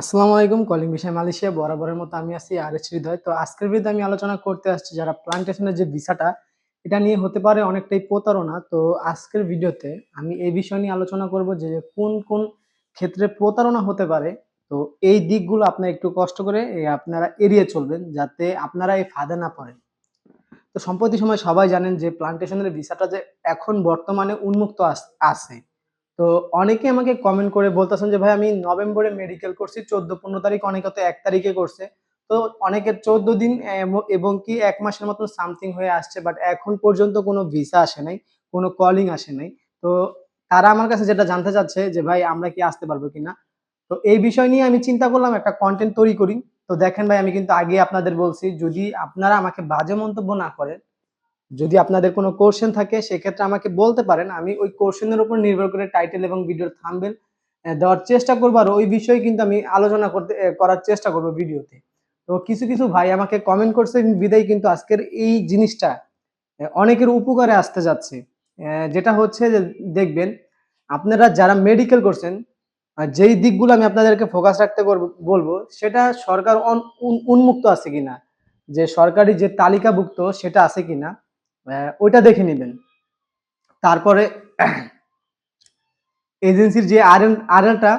আসসালামু আলাইকুম কলিং বিষয় মালয়েশিয়া, বরাবরের মতো আমি আছি আর এস হৃদয়। তো আজকের ভিডিওতে আমি আলোচনা করতে আসছি যারা প্লান্টেশনের যে ভিসাটা, এটা নিয়ে হতে পারে অনেকটাই প্রতারণা। তো আজকের ভিডিওতে আমি এই বিষয় নিয়ে আলোচনা করব যে কোন কোন ক্ষেত্রে প্রতারণা হতে পারে। তো এই দিকগুলো আপনার একটু কষ্ট করে আপনারা এড়িয়ে চলবেন যাতে আপনারা এই ফাঁদে না পড়েন। তো সম্প্রতি সময় সবাই জানেন যে প্লান্টেশনের ভিসাটা যে এখন বর্তমানে উন্মুক্ত আছে। তো অনেকে আমাকে কমেন্ট করে বলতেছেন যে, ভাই, আমি নভেম্বরে মেডিকেল করছি, চোদ্দ পনেরো তারিখ, অনেকে তো এক তারিখে করছে। তো অনেকের চোদ্দ দিন এবং কি এক মাসের মতো সামথিং হয়ে আসছে বাট এখন পর্যন্ত কোনো ভিসা আসে নাই, কোনো কলিং আসে নাই। তো তারা আমার কাছে যেটা জানতে চাচ্ছে যে, ভাই, আমরা কি আসতে পারব কিনা? তো এই বিষয় নিয়ে আমি চিন্তা করলাম, একটা কন্টেন্ট তৈরি করি। তো দেখেন ভাই, আমি কিন্তু আগে আপনাদের বলছি, যদি আপনারা আমাকে বাজে মন্তব্য না করেন যদি আপনাদের কোনো কোশ্চেন থাকে, সেক্ষেত্রে আমাকে বলতে পারেন। আমি ওই কোশ্চেনের উপর নির্ভর করে টাইটেল এবং ভিডিওর থাম্বেল দেওয়ার চেষ্টা করব। আর ওই বিষয়ে কিন্তু আমি আলোচনা করতে করার চেষ্টা করব ভিডিওতে তো কিছু কিছু ভাই আমাকে কমেন্ট করছে, বিদায় কিন্তু আজকের এই জিনিসটা অনেকের উপকারে আসতে যাচ্ছে। যেটা হচ্ছে যে, দেখবেন, আপনারা যারা মেডিকেল করছেন যেই দিকগুলো আমি আপনাদেরকে ফোকাস রাখতে বলব, সেটা সরকার উন্মুক্ত আছে কিনা? যে সরকারি যে তালিকাভুক্ত, সেটা আছে কিনা? ওইটা দেখে নেবেন। তারপরে এজেন্সির যে আর আরএলটা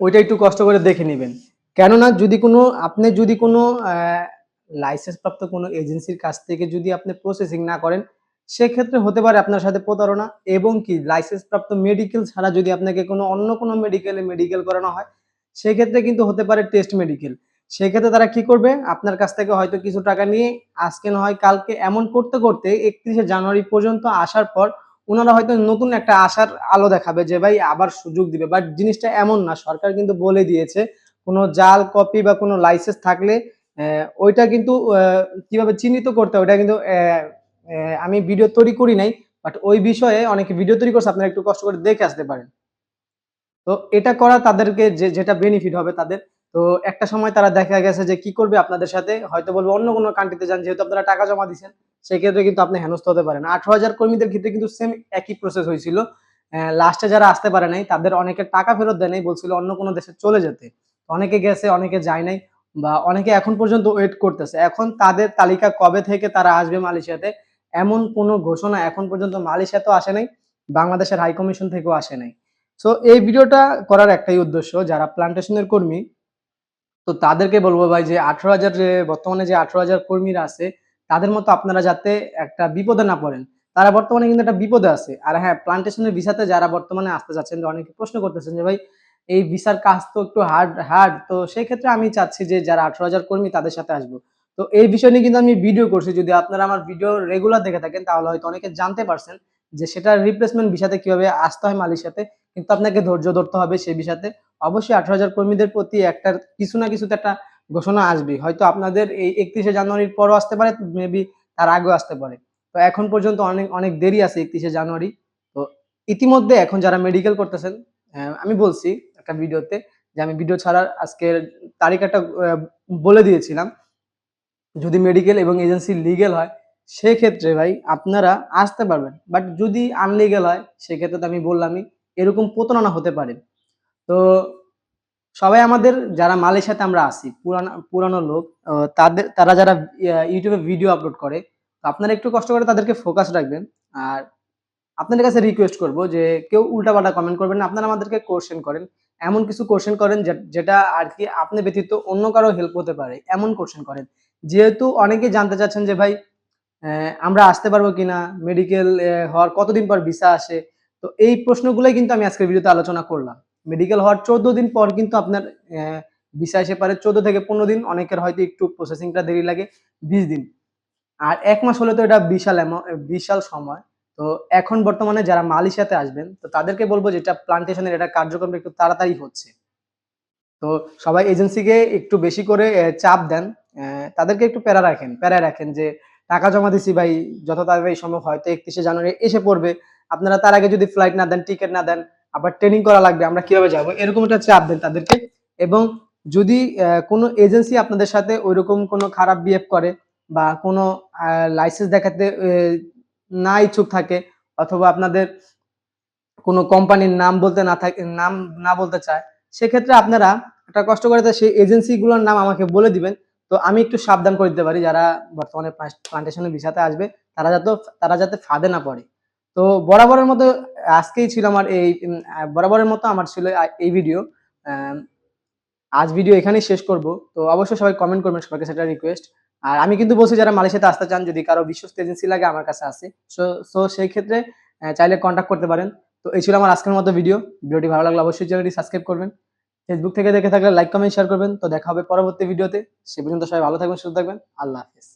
ওইটা একটু কষ্ট করে দেখে নেবেন। কেননা যদি কোনো, আপনি যদি কোনো লাইসেন্স প্রাপ্ত কোনো এজেন্সির কাছ থেকে যদি আপনি প্রসেসিং না করেন, সেক্ষেত্রে হতে পারে আপনার সাথে প্রতারণা এবং কি লাইসেন্স প্রাপ্ত মেডিকেল ছাড়া যদি আপনাকে কোনো অন্য কোনো মেডিকেলে মেডিকেল করানো হয়, সেক্ষেত্রে কিন্তু হতে পারে টেস্ট মেডিকেল সেক্ষেত্রে তারা কি করবে? আপনার কাছ থেকে হয়তো কিছু টাকা নিয়ে আজকে না হয় কালকে এমন করতে করতে একত্রিশে জানুয়ারি পর্যন্ত আসার পর ওনারা হয়তো নতুন একটা আশার আলো দেখাবে যে, ভাই, আবার সুযোগ দিবে। বাট জিনিসটা এমন না। সরকার কিন্তু বলে দিয়েছে, কোনো জাল কপি বা কোনো লাইসেন্স থাকলে ওইটা কিন্তু কীভাবে চিহ্নিত করতে ওইটা কিন্তু আমি ভিডিও তৈরি করি নাই বাট ওই বিষয়ে অনেকে ভিডিও তৈরি করছে, আপনারা একটু কষ্ট করে দেখে আসতে পারেন। তো এটা করা তাদেরকে যে, যেটা বেনিফিট হবে তাদের তো একটা সময় তারা দেখা গেছে যে কি করবে আপনাদের সাথে, হয়তো বলবে অন্য কোনো কান্ট্রিতে যান, যেহেতু আপনারা টাকা জমা দিচ্ছেন সেক্ষেত্রে কিন্তু আপনি হেনস্থ হতে পারেন। আঠারো হাজার কর্মীদের ক্ষেত্রে কিন্তু সেম একই প্রসেস হয়েছিল। লাস্টে যারা আসতে পারে নাই, তাদের অনেকে টাকা ফেরত দেয় নাই, বলছিল অন্য কোনো দেশে চলে যেতে। অনেকে গেছে, অনেকে যায় নাই, বা অনেকে এখন পর্যন্ত ওয়েট করতেছে। এখন তাদের তালিকা কবে থেকে তারা আসবে মালয়েশিয়াতে, এমন কোনো ঘোষণা এখন পর্যন্ত মালয়েশিয়াতেও আসে নাই, বাংলাদেশের হাই কমিশন থেকেও আসে নাই। সো এই ভিডিওটা করার একটাই উদ্দেশ্য, যারা প্লান্টেশনের কর্মী তো তাদেরকে বলব ভাই যে আঠারো হাজার বর্তমানে যে আঠারো হাজার কর্মীরা আছে, তাদের মতো আপনারা যাতে একটা বিপদে না পড়েন। তারা বর্তমানে কিন্তু একটা বিপদে আছে। আর হ্যাঁ প্লান্টেশনের ভিসাতে যারা বর্তমানে আসতে যাচ্ছেন অনেকে প্রশ্ন করতেছেন যে ভাই, এই ভিসার কাজ তো একটু হার্ড হার্ড তো সেই ক্ষেত্রে আমি চাচ্ছি যে যারা আঠারো হাজার কর্মী তাদের সাথে আসব। তো এই বিষয় নিয়ে কিন্তু আমি ভিডিও করছি। যদি আপনারা আমার ভিডিও রেগুলার দেখে থাকেন, তাহলে হয়তো অনেকে জানতে পারছেন যে সেটা রিপ্লেসমেন্ট ভিসাতে কীভাবে আসতে হয় মালয়েশিয়াতে কিন্তু আপনাকে ধৈর্য ধরতে হবে সেই বিষয়তে অবশ্যই আঠারো হাজার কর্মীদের প্রতি একটা কিছু না কিছুতে একটা ঘোষণা আসবে হয়তো আপনাদের এই একত্রিশে জানুয়ারির পরও আসতে পারে মেবি তার আগেও আসতে পারে। তো এখন পর্যন্ত অনেক অনেক দেরি আছে একত্রিশে জানুয়ারি। তো ইতিমধ্যে এখন যারা মেডিকেল করতেছেন আমি বলছি একটা ভিডিওতে যে আমি ভিডিও ছাড়ার আজকের তারিখ একটা বলে দিয়েছিলাম। যদি মেডিকেল এবং এজেন্সি লিগেল হয় সেক্ষেত্রে ভাই আপনারা আসতে পারবেন। বাট যদি আনলিগেল হয়, সেক্ষেত্রে তো আমি বললামই, এরকম প্রতারণা হতে পারে। তো সবাই আমাদের যারা মালয়েশিয়াতে আমরা আসি পুরানো পুরানো লোক তাদের, তারা যারা ইউটিউবে ভিডিও আপলোড করে আপনারা একটু কষ্ট করে তাদেরকে ফোকাস রাখবেন। আর আপনাদের কাছে রিকোয়েস্ট করব যে, কেউ উল্টাপাল্টা কমেন্ট করবেন না, আপনারা আমাদেরকে কোশ্চেন করেন। এমন কিছু কোশ্চেন করেন যেটা আর কি আপনি ব্যতীত অন্য কারও হেল্প হতে পারে, এমন কোশ্চেন করেন। যেহেতু অনেকে জানতে চাচ্ছেন যে, ভাই আমরা আসতে পারব কিনা? মেডিকেল হওয়ার কতদিন পর ভিসা আসে? তো এই প্রশ্নগুলোই কিন্তু আমি আজকের ভিডিওতে আলোচনা করলাম। মেডিকেল হওয়ার চোদ্দ দিন পর কিন্তু আপনার ভিসা এসে পারে। চোদ্দ থেকে পনেরো দিন, অনেকের হয়তো একটু প্রসেসিংটা দেরি লাগে, বিশ দিন। আর এক মাস হলে তো এটা বিশাল বিশাল সময়। তো এখন বর্তমানে যারা মালয়েশিয়াতে আসবেন, তো তাদেরকে বলব যেটা প্লান্টেশনের এটা কার্যক্রম একটু তাড়াতাড়ি হচ্ছে। তো সবাই এজেন্সিকে একটু বেশি করে চাপ দেন। তাদেরকে একটু প্যারা রাখেন প্যারা রাখেন যে টাকা জমা দিছি ভাই, যত তাড়াতাড়ি সম্ভব হয়তো একত্রিশে জানুয়ারি এসে পড়বে। আপনারা তার আগে যদি ফ্লাইট না দেন টিকিট না দেন, আবার ট্রেনিং করা লাগবে, আমরা কীভাবে যাব? এরকম একটা চাপ দেন তাদেরকে। এবং যদি কোনো এজেন্সি আপনাদের সাথে ওইরকম কোনো খারাপ বিহেভ করে বা কোনো লাইসেন্স দেখাতে না ইচ্ছুক থাকে, অথবা আপনাদের কোনো কোম্পানির নাম বলতে না থাকে, নাম না বলতে চায়, সেক্ষেত্রে আপনারা একটা কষ্ট করে সেই এজেন্সিগুলোর নাম আমাকে বলে দিবেন। তো আমি একটু সাবধান করে দিতে পারি যারা বর্তমানে প্লান্টেশনের ভিসাতে আসবে, তারা যাতে তারা যাতে ফাঁদে না পড়ে। তো বরাবরের মতো, আজকেই ছিল আমার এই বরাবরের মতো আমার ছিল এই ভিডিও আজ ভিডিও এখানেই শেষ করব। তো অবশ্যই সবাই কমেন্ট করবেন সবাইকে সেটা রিকোয়েস্ট আর আমি কিন্তু বলছি, যারা মালয়েশিয়াতে আসতে চান, যদি কারও বিশ্বস্ত এজেন্সি লাগে আমার কাছে আছে সো সো সেই ক্ষেত্রে চাইলে কন্ট্যাক্ট করতে পারেন। তো এই ছিল আমার আজকের মতো ভিডিও ভিডিওটি ভালো লাগলে অবশ্যই চ্যানেলটি সাবস্ক্রাইব করবেন। ফেসবুক থেকে দেখে থাকলে লাইক কমেন্ট শেয়ার করবেন। তো দেখা হবে পরবর্তী ভিডিওতে সে পর্যন্ত সবাই ভালো থাকবেন, সুস্থ থাকবেন। আল্লাহ হাফেজ।